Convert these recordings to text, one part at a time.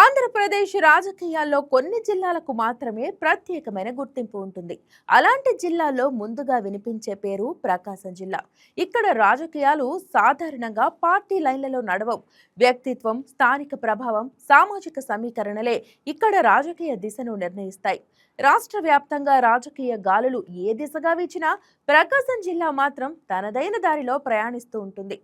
ఆంధ్రప్రదేశ్ రాజకీయాల్లో కొన్ని జిల్లాలకు మాత్రమే ప్రత్యేకమైన గుర్తింపు ఉంటుంది. అలాంటి జిల్లాల్లో ముందుగా వినిపించే పేరు ప్రకాశం జిల్లా. ఇక్కడ రాజకీయాలు సాధారణంగా పార్టీ లైన్లలో నడవవు. వ్యక్తిత్వం స్థానిక ప్రభావం సామాజిక సమీకరణలే ఇక్కడ రాజకీయ దిశను నిర్ణయిస్తాయి. రాష్ట్ర వ్యాప్తంగా రాజకీయ గాలులు ఏ దిశగా వీచినా ప్రకాశం జిల్లా మాత్రం తనదైన దారిలో ప్రయాణిస్తూ ఉంటుంది.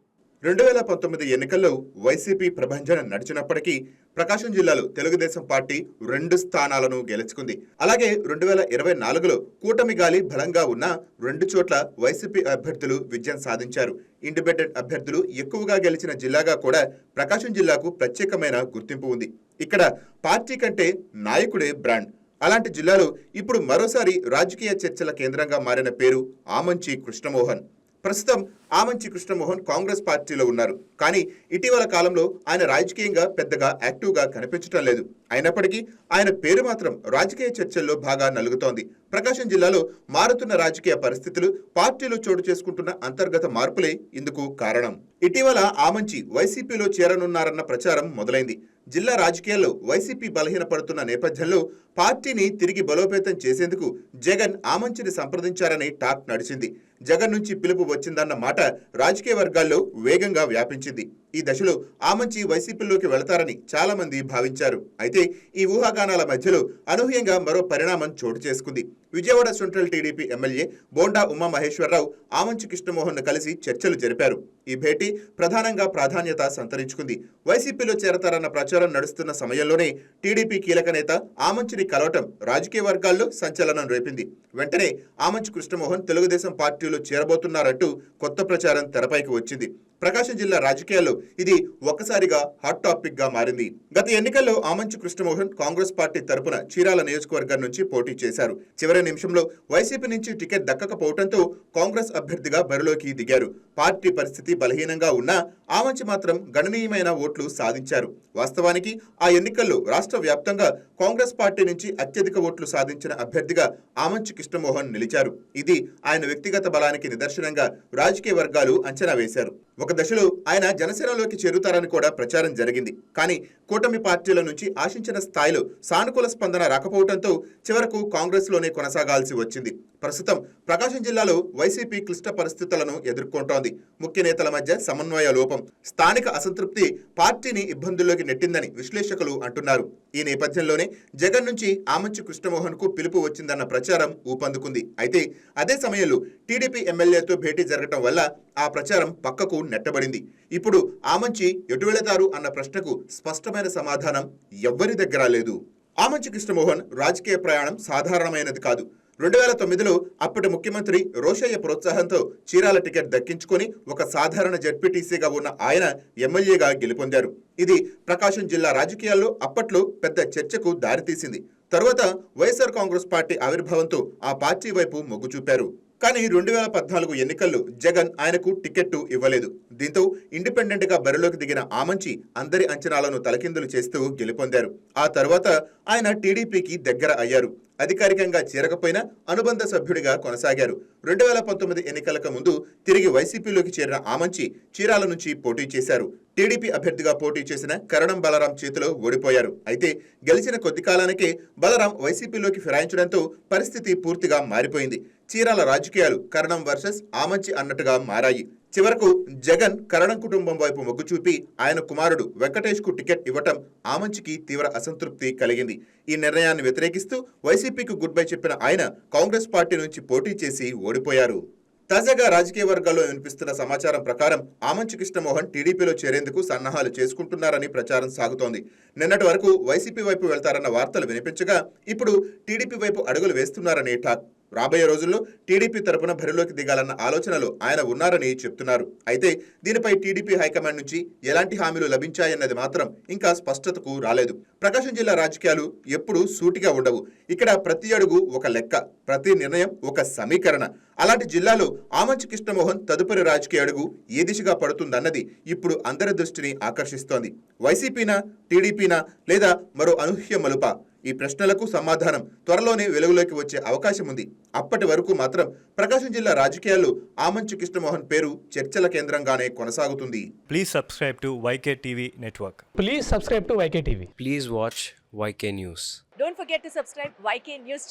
రెండు వేల పంతొమ్మిది ఎన్నికల్లో వైసీపీ ప్రభంజన నడిచినప్పటికీ ప్రకాశం జిల్లాలో తెలుగుదేశం పార్టీ రెండు స్థానాలను గెలుచుకుంది. అలాగే రెండు వేల ఇరవై నాలుగులో కూటమి గాలి బలంగా ఉన్న రెండు చోట్ల వైసీపీ అభ్యర్థులు విజయం సాధించారు. ఇండిపెండెంట్ అభ్యర్థులు ఎక్కువగా గెలిచిన జిల్లాగా కూడా ప్రకాశం జిల్లాకు ప్రత్యేకమైన గుర్తింపు ఉంది. ఇక్కడ పార్టీ కంటే నాయకుడే బ్రాండ్. అలాంటి జిల్లాలో ఇప్పుడు మరోసారి రాజకీయ చర్చల కేంద్రంగా మారిన పేరు ఆమంచి కృష్ణమోహన్. ప్రస్తుతం ఆమంచి కృష్ణమోహన్ కాంగ్రెస్ పార్టీలో ఉన్నారు. కానీ ఇటీవల కాలంలో ఆయన రాజకీయంగా పెద్దగా యాక్టివ్గా కనిపించడం లేదు. అయినప్పటికీ ఆయన పేరు మాత్రం రాజకీయ చర్చల్లో బాగా నలుగుతోంది. ప్రకాశం జిల్లాలో మారుతున్న రాజకీయ పరిస్థితులు పార్టీలో చోటు చేసుకుంటున్న అంతర్గత మార్పులే ఇందుకు కారణం. ఇటీవల ఆమంచి వైసీపీలో చేరనున్నారన్న ప్రచారం మొదలైంది. జిల్లా రాజకీయాల్లో వైసీపీ బలహీనపడుతున్న నేపథ్యంలో పార్టీని తిరిగి బలోపేతం చేసేందుకు జగన్ ఆమంచిని సంప్రదించారని టాక్ నడిచింది. జగన్ నుంచి పిలుపు వచ్చిందన్న మాట రాజకీయ వర్గాల్లో వేగంగా వ్యాపించింది. ఈ దశలో ఆమంచి వైసీపీలోకి వెళతారని చాలా మంది భావించారు. అయితే ఈ ఊహాగానాల మధ్యలో అనూహ్యంగా మరో పరిణామం చోటు చేసుకుంది. Vijayawada central TDP MLA Bonda Umamaheswara Rao Amanchi Krishna Mohan కలిసి చర్చలు జరిపారు. ఈ భేటీ ప్రధానంగా ప్రాధాన్యత సంతరించుకుంది. వైసీపీలో చేరతారన్న ప్రచారం నడుస్తున్న సమయంలోనే టీడీపీ కీలక నేత ఆమంచిని కలవటం రాజకీయ వర్గాల్లో సంచలనం రేపింది. వెంటనే ఆమంచి కృష్ణమోహన్ తెలుగుదేశం పార్టీ పార్టీలో చేరబోతున్నారంటూ కొత్త ప్రచారం తెరపైకి వచ్చింది. ప్రకాశం జిల్లా రాజకీయాల్లో ఇది ఒక్కసారిగా హాట్ టాపిక్గా మారింది. గత ఎన్నికల్లో ఆమంచి కృష్ణమోహన్ కాంగ్రెస్ పార్టీ తరపున చీరాల నియోజకవర్గం నుంచి పోటీ చేశారు. చివరి నిమిషంలో వైసీపీ నుంచి టికెట్ దక్కకపోవడంతో కాంగ్రెస్ అభ్యర్థిగా బరిలోకి దిగారు. పార్టీ పరిస్థితి బలహీనంగా ఉన్నా ఆమంచి మాత్రం గణనీయమైన ఓట్లు సాధించారు. వాస్తవానికి ఆ ఎన్నికల్లో రాష్ట్ర వ్యాప్తంగా కాంగ్రెస్ పార్టీ నుంచి అత్యధిక ఓట్లు సాధించిన అభ్యర్థిగా ఆమంచి కృష్ణమోహన్ నిలిచారు. ఇది ఆయన వ్యక్తిగత బలానికి నిదర్శనంగా రాజకీయ వర్గాలు అంచనా వేశారు. ఒక దశలో ఆయన జనసేనలోకి చేరుతారని కూడా ప్రచారం జరిగింది. కానీ కూటమి పార్టీల నుంచి ఆశించిన స్థాయిలో సానుకూల స్పందన రాకపోవడంతో చివరకు కాంగ్రెస్లోనే కొనసాగాల్సి వచ్చింది. ప్రస్తుతం ప్రకాశం జిల్లాలో వైసీపీ క్లిష్ట పరిస్థితులను ఎదుర్కొంటోంది. ముఖ్య నేతల మధ్య సమన్వయ లోపం స్థానిక అసంతృప్తి పార్టీని ఇబ్బందుల్లోకి నెట్టిందని విశ్లేషకులు అంటున్నారు. ఈ నేపథ్యంలోనే జగన్ నుంచి ఆమంచి కృష్ణమోహన్కు పిలుపు వచ్చిందన్న ప్రచారం ఊపందుకుంది. అయితే అదే సమయంలో టీడీపీ ఎమ్మెల్యేతో భేటీ జరగటం వల్ల ఆ ప్రచారం పక్కకు నెట్టబడింది. ఇప్పుడు ఆమంచి ఎటు వెళతారు అన్న ప్రశ్నకు స్పష్టమైన సమాధానం ఎవ్వరి దగ్గర లేదు. ఆమంచి కృష్ణమోహన్ రాజకీయ ప్రయాణం సాధారణమైనది కాదు. రెండు వేల తొమ్మిదిలో అప్పటి ముఖ్యమంత్రి రోషయ్య ప్రోత్సాహంతో చీరాల టికెట్ దక్కించుకొని ఒక సాధారణ జడ్పీటీసీగా ఉన్న ఆయన ఎమ్మెల్యేగా గెలుపొందారు. ఇది ప్రకాశం జిల్లా రాజకీయాల్లో అప్పట్లో పెద్ద చర్చకు దారితీసింది. తరువాత వైఎస్ఆర్ కాంగ్రెస్ పార్టీ ఆవిర్భావంతో ఆ పార్టీ వైపు మొగ్గు చూపారు. కానీ రెండు వేల పద్నాలుగు ఎన్నికల్లో జగన్ ఆయనకు టికెట్టు ఇవ్వలేదు. దీంతో ఇండిపెండెంట్గా బరిలోకి దిగిన ఆమంచి అందరి అంచనాలను తలకిందులు చేస్తూ గెలుపొందారు. ఆ తర్వాత ఆయన టీడీపీకి దగ్గర అయ్యారు. అధికారికంగా చేరకపోయినా అనుబంధ సభ్యుడిగా కొనసాగారు. రెండు వేల పంతొమ్మిది ఎన్నికలకు ముందు తిరిగి వైసీపీలోకి చేరిన ఆమంచి చీరాల నుంచి పోటీ చేశారు. టీడీపీ అభ్యర్థిగా పోటీ చేసిన కరణం బలరాం చేతిలో ఓడిపోయారు. అయితే గెలిచిన కొద్ది కాలానికే బలరాం వైసీపీలోకి ఫిరాయించడంతో పరిస్థితి పూర్తిగా మారిపోయింది. చీరాల రాజకీయాలు కరణం వర్సెస్ ఆమంచి అన్నట్టుగా మారాయి. చివరకు జగన్ కరణం కుటుంబం వైపు మొగ్గు చూపి ఆయన కుమారుడు వెంకటేష్కు టికెట్ ఇవ్వటం ఆమంచికి తీవ్ర అసంతృప్తి కలిగింది. ఈ నిర్ణయాన్ని వ్యతిరేకిస్తూ వైసీపీకి గుడ్ బై చెప్పిన ఆయన కాంగ్రెస్ పార్టీ నుంచి పోటీ చేసి ఓడిపోయారు. తాజాగా రాజకీయ వర్గాల్లో వినిపిస్తున్న సమాచారం ప్రకారం ఆమంచి కృష్ణమోహన్ టీడీపీలో చేరేందుకు సన్నాహాలు చేసుకుంటున్నారని ప్రచారం సాగుతోంది. నిన్నటి వరకు వైసీపీ వైపు వెళ్తారన్న వార్తలు వినిపించగా ఇప్పుడు టీడీపీ వైపు అడుగులు వేస్తున్నారని టాక్ రాబోయే రోజుల్లో టీడీపీ తరపున బరిలోకి దిగాలన్న ఆలోచనలో ఆయన ఉన్నారని చెప్తున్నారు. అయితే దీనిపై టీడీపీ హైకమాండ్ నుంచి ఎలాంటి హామీలు లభించాయన్నది మాత్రం ఇంకా స్పష్టతకు రాలేదు. ప్రకాశం జిల్లా రాజకీయాలు ఎప్పుడూ సూటిగా ఉండవు. ఇక్కడ ప్రతి అడుగు ఒక లెక్క ప్రతి నిర్ణయం ఒక సమీకరణ. అలాంటి జిల్లాలో ఆమంచి కృష్ణమోహన్ తదుపరి రాజకీయ అడుగు ఏ దిశగా పడుతుందన్నది ఇప్పుడు అందరి దృష్టిని ఆకర్షిస్తోంది. వైసీపీనా టీడీపీనా లేదా మరో అనూహ్య మలుప? ఈ ప్రశ్నలకు సమాధానం త్వరలోనే వెలుగులోకి వచ్చే అవకాశం ఉంది. అప్పటి వరకు మాత్రం ప్రకాశం జిల్లా రాజకీయాలు ఆమంచు కృష్ణమోహన్ పేరు చర్చల కేంద్రంగానే కొనసాగుతుంది. Please subscribe to YK TV network please subscribe to YK TV please watch YK news don't forget to subscribe YK news